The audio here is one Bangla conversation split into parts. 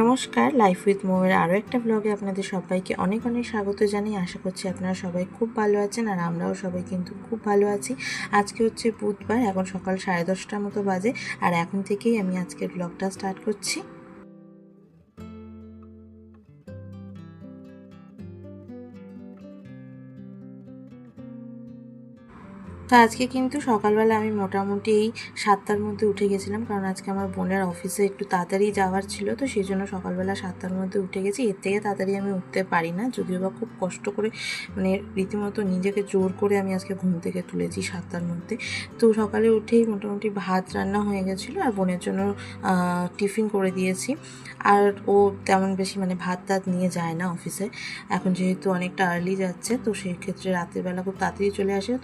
নমস্কার লাইফ উইথ মোমের আরও একটা ব্লগে আপনাদের সবাইকে অনেক অনেক স্বাগত জানাই আশা করছি আপনারা সবাই খুব ভালো আছেন আর আমরাও সবাই কিন্তু খুব ভালো আছি। আজকে হচ্ছে বুধবার, এখন সকাল সাড়ে দশটার মতো বাজে আর এখন থেকেই আমি আজকের ব্লগটা স্টার্ট করছি। তো আজকে কিন্তু সকালবেলা আমি মোটামুটি এই সাতটার মধ্যে উঠে গেছিলাম, কারণ আজকে আমার বোনের অফিসে একটু তাড়াতাড়ি যাওয়ার ছিল, তো সেই জন্য সকালবেলা সাতটার মধ্যে উঠে গেছি। এর থেকে তাড়াতাড়ি আমি উঠতে পারি না, যদিও বা খুব কষ্ট করে মানে রীতিমতো নিজেকে জোর করে আমি আজকে ঘুম থেকে তুলেছি সাতটার মধ্যে। তো সকালে উঠেই মোটামুটি ভাত রান্না হয়ে গেছিল আর বোনের জন্য টিফিন করে দিয়েছি। আর ও তেমন বেশি মানে ভাত টাত নিয়ে যায় না অফিসে। এখন যেহেতু অনেকটা আর্লি যাচ্ছে, তো সেই ক্ষেত্রে রাতের বেলা খুব তাড়াতাড়ি চলে আসে।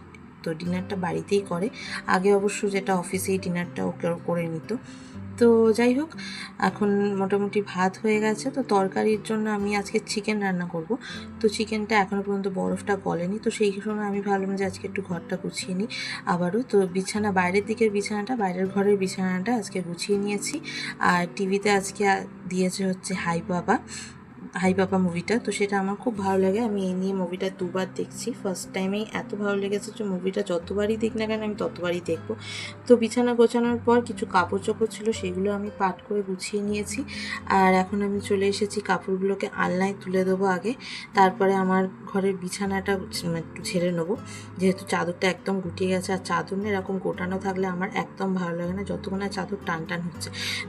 তো ডিনারটা বাড়িতেই করে। আগে অবশ্য যেটা অফিসেই ডিনারটা ওকে করে নিত। তো যাই হোক, এখন মোটামুটি ভাত হয়ে গেছে। তো তরকারির জন্য আমি আজকে চিকেন রান্না করব। তো চিকেনটা এখনও পর্যন্ত বরফটা গলেনি। তো সেই সময় আমি ভাবলাম যে আজকে একটু ঘরটা গুছিয়ে নিই আবারও। তো বিছানা, বাইরের দিকের বিছানাটা, বাইরের ঘরের বিছানাটা আজকে গুছিয়ে নিয়েছি। আর টিভিতে আজকে দিয়েছে হচ্ছে হাই বাবা। হাই পাপা মুভিটা, তো সেটা আমার খুব ভালো লাগে। আমি এই নিয়ে মুভিটা দুবার দেখছি। ফার্স্ট টাইমেই এত ভালো লেগেছে যে মুভিটা যতবারই দেখ না কেন আমি ততবারই দেখব। তো বিছানা গোছানোর পর কিছু কাপড় চোপড় ছিল, সেগুলো আমি পাট করে গুছিয়ে নিয়েছি। আর এখন আমি চলে এসেছি কাপড়গুলোকে আলনায় তুলে দেবো আগে। তারপরে আমার ঘরের বিছানাটা একটু ছেড়ে নেব। যেহেতু চাদরটা একদম গুটিয়ে গেছে, আর চাদর না এরকম গোটানো থাকলে আমার একদম ভালো লাগে না। যতক্ষণ না চাদর টান টান হচ্ছে।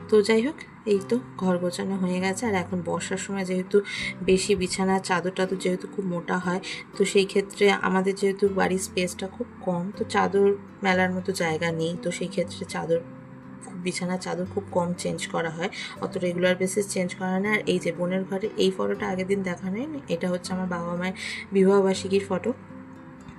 তো যাই হোক এই তো ঘর গোছানো হয়ে গেছে। আর এখন বর্ষার সময় যেহেতু বেশি বিছানা, চাদর টাদর যেহেতু খুব মোটা হয়, তো সেই ক্ষেত্রে আমাদের যেহেতু বাড়ির স্পেসটা খুব কম, তো চাদর মেলার মতো জায়গা নেই। তো সেই ক্ষেত্রে চাদর বিছানার চাদর খুব কম চেঞ্জ করা হয়। অত রেগুলার বেসিস চেঞ্জ করা না। আর এই যে বোনের ঘরে, এই ফটোটা আগের দিন দেখানো এটা হচ্ছে আমার বাবা মায়ের বিবাহবার্ষিকীর ফটো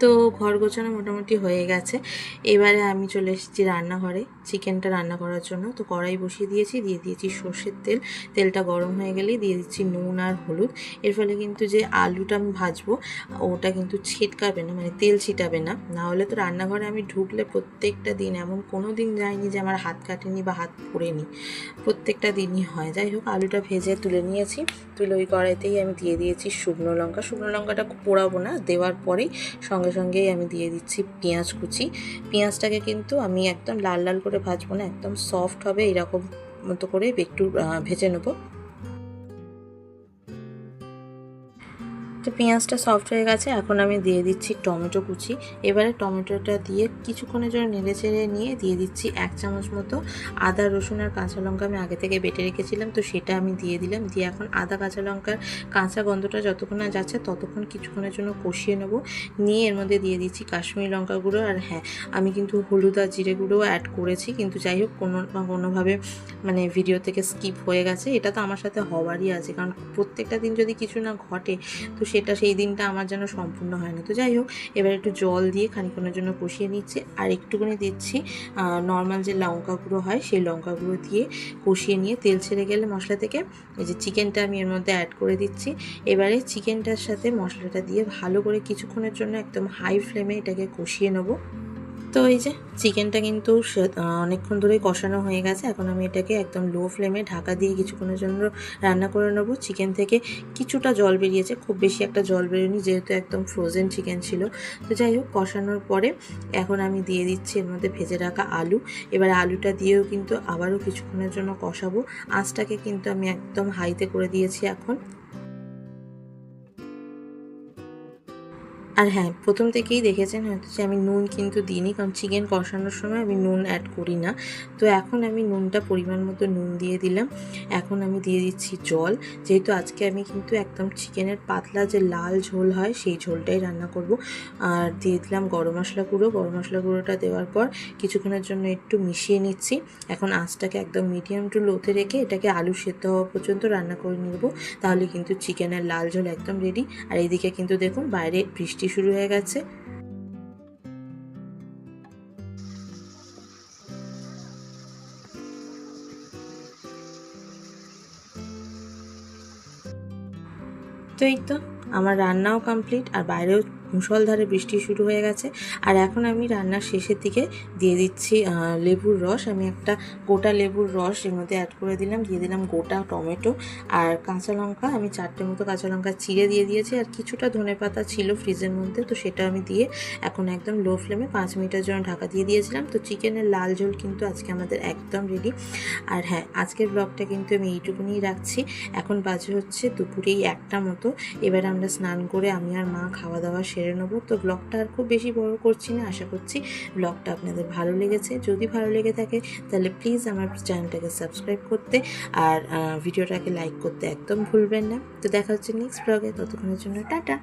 তো ঘর গোছানো মোটামুটি হয়ে গেছে। এবারে আমি চলে এসেছি রান্নাঘরে। চিকেনটা রান্না করার জন্য। তো কড়াই বসিয়ে দিয়েছি, দিয়ে দিয়েছি সর্ষের তেল। তেলটা গরম হয়ে গেলেই দিয়ে দিচ্ছি নুন আর হলুদ। এর ফলে কিন্তু যে আলুটা আমি ভাজবো, ওটা কিন্তু ছিটকাবে না মানে তেল ছিটাবে না। না হলে তো রান্নাঘরে আমি ঢুকলে প্রত্যেকটা দিন এমন কোনো দিন যায়নি যে আমার হাত কাটেনি বা হাত পুড়েনি। প্রত্যেকটা দিনই হয়। যাই হোক, আলুটা ভেজে তুলে নিয়েছি। তুলে ওই কড়াইতেই আমি দিয়ে দিয়েছি শুকনো লঙ্কা। শুকনো লঙ্কাটা পোড়াবো না, দেওয়ার পরেই সঙ্গে সঙ্গেই আমি দিয়ে দিচ্ছি পেঁয়াজ কুচি। পেঁয়াজটাকে কিন্তু আমি একদম লাল লাল করে ভাজবো না, একদম সফট হবে, এরকম মতো করে একটু ভেজে নেব। তো পেঁয়াজটা সফট হয়ে গেছে, এখন আমি দিয়ে দিচ্ছি টমেটো কুচি। এবারে টমেটোটা দিয়ে কিছুক্ষণের জন্য নেড়ে চেড়ে নিয়ে দিয়ে দিচ্ছি এক চামচ মতো আদা, রসুন আর কাঁচা লঙ্কা আমি আগে থেকে বেটে রেখেছিলাম, তো সেটা আমি দিয়ে দিলাম। দিয়ে এখন আদা, কাঁচা লঙ্কার কাঁচা গন্ধটা যতক্ষণ না যাচ্ছে ততক্ষণ কিছুক্ষণের জন্য কষিয়ে নেব। নিয়ে এর মধ্যে দিয়ে দিচ্ছি কাশ্মীরি লঙ্কা গুঁড়ো আর হ্যাঁ আমি কিন্তু হলুদ আর জিরে গুঁড়োও অ্যাড করেছি, কিন্তু যাই হোক কোনো না কোনোভাবে মানে ভিডিও থেকে স্কিপ হয়ে গেছে। এটা তো আমার সাথে হওয়ারই আছে, কারণ প্রত্যেকটা দিন যদি কিছু না ঘটে, তো সেটা সেই দিনটা আমার যেন সম্পূর্ণ হয় না তো যাই হোক, এবার একটু জল দিয়ে খানিকক্ষণের জন্য কষিয়ে নিচ্ছি। আর একটুখানি দিচ্ছি নর্মাল যে লঙ্কা গুঁড়ো হয়, সেই লঙ্কা গুঁড়ো দিয়ে কষিয়ে নিয়ে তেল ছেড়ে গেলে মশলা থেকে এই যে চিকেনটা আমি এর মধ্যে অ্যাড করে দিচ্ছি। এবারে চিকেনটার সাথে মশলাটা দিয়ে ভালো করে কিছুক্ষণের জন্য একদম হাই ফ্লেমে এটাকে কষিয়ে নেব। তো এই যে চিকেনটা কিন্তু অনেকক্ষণ ধরেই কষানো হয়ে গেছে। এখন আমি এটাকে একদম লো ফ্লেমে ঢাকা দিয়ে কিছুক্ষণের জন্য রান্না করে নেব। চিকেন থেকে কিছুটা জল বেরিয়েছে, খুব বেশি একটা জল বেরোয়নি, যেহেতু একদম ফ্রোজেন চিকেন ছিল। তো যাই হোক, কষানোর পরে এখন আমি দিয়ে দিচ্ছি এর মধ্যে ভেজে রাখা আলু। এবার আলুটা দিয়েও কিন্তু আবারও কিছুক্ষণের জন্য কষাবো। আঁচটাকে কিন্তু আমি একদম হাইতে করে দিয়েছি এখন। আর হ্যাঁ প্রথম থেকেই দেখেছেন হয়তো যে আমি নুন কিন্তু দিইনি, কারণ চিকেন কষানোর সময় আমি নুন অ্যাড করি না। তো এখন আমি নুনটা পরিমাণ মতো নুন দিয়ে দিলাম। এখন আমি দিয়ে দিচ্ছি জল। যেহেতু আজকে আমি কিন্তু একদম চিকেনের পাতলা যে লাল ঝোল হয়, সেই ঝোলটাই রান্না করব। আর দিয়ে দিলাম গরম মশলা গুঁড়ো। গরম মশলা গুঁড়োটা দেওয়ার পর কিছুক্ষণের জন্য একটু মিশিয়ে নিচ্ছি। এখন আঁচটাকে একদম মিডিয়াম টু লোতে রেখে এটাকে আলু সেদ্ধ হওয়া পর্যন্ত রান্না করে নেব। তাহলে কিন্তু চিকেনের লাল ঝোল একদম রেডি আর এইদিকে কিন্তু দেখুন, বাইরে বৃষ্টি শুরু হয়ে গেছে। তো এই তো আমার রান্নাও কমপ্লিট আর বাইরেও মুষলধারে বৃষ্টি শুরু হয়ে গেছে। আর এখন আমি রান্নার শেষের দিকে দিয়ে দিচ্ছি লেবুর রস। আমি একটা গোটা লেবুর রস এর মধ্যে অ্যাড করে দিলাম। দিয়ে দিলাম গোটা টমেটো আর কাঁচা লঙ্কা। আমি চারটে মতো কাঁচা লঙ্কা চিড়ে দিয়ে দিয়েছি। আর কিছুটা ধনে পাতা ছিল ফ্রিজের মধ্যে, তো সেটা আমি দিয়ে এখন একদম লো ফ্লেমে পাঁচ মিনিটের জন্য ঢাকা দিয়ে দিয়েছিলাম। তো চিকেনের লাল ঝোল কিন্তু আজকে আমাদের একদম রেডি আর হ্যাঁ আজকের ব্লগটা কিন্তু আমি এইটুকুনি রাখছি। এখন বাজে হচ্ছে দুপুরেই একটা মতো। এবার আমরা স্নান করে আমি আর মা খাওয়া দাওয়া নেব। তো ব্লগটা আর খুব বেশি বড় করছি না, আশা করছি ব্লগটা আপনাদের ভালো লেগেছে। যদি ভালো লেগে থাকে, তাহলে প্লিজ আমার চ্যানেলটাকে সাবস্ক্রাইব করতে আর ভিডিওটাকে লাইক করতে একদম ভুলবেন না। তো দেখা হচ্ছে নেক্সট ব্লগে ততক্ষণের জন্য টাটা।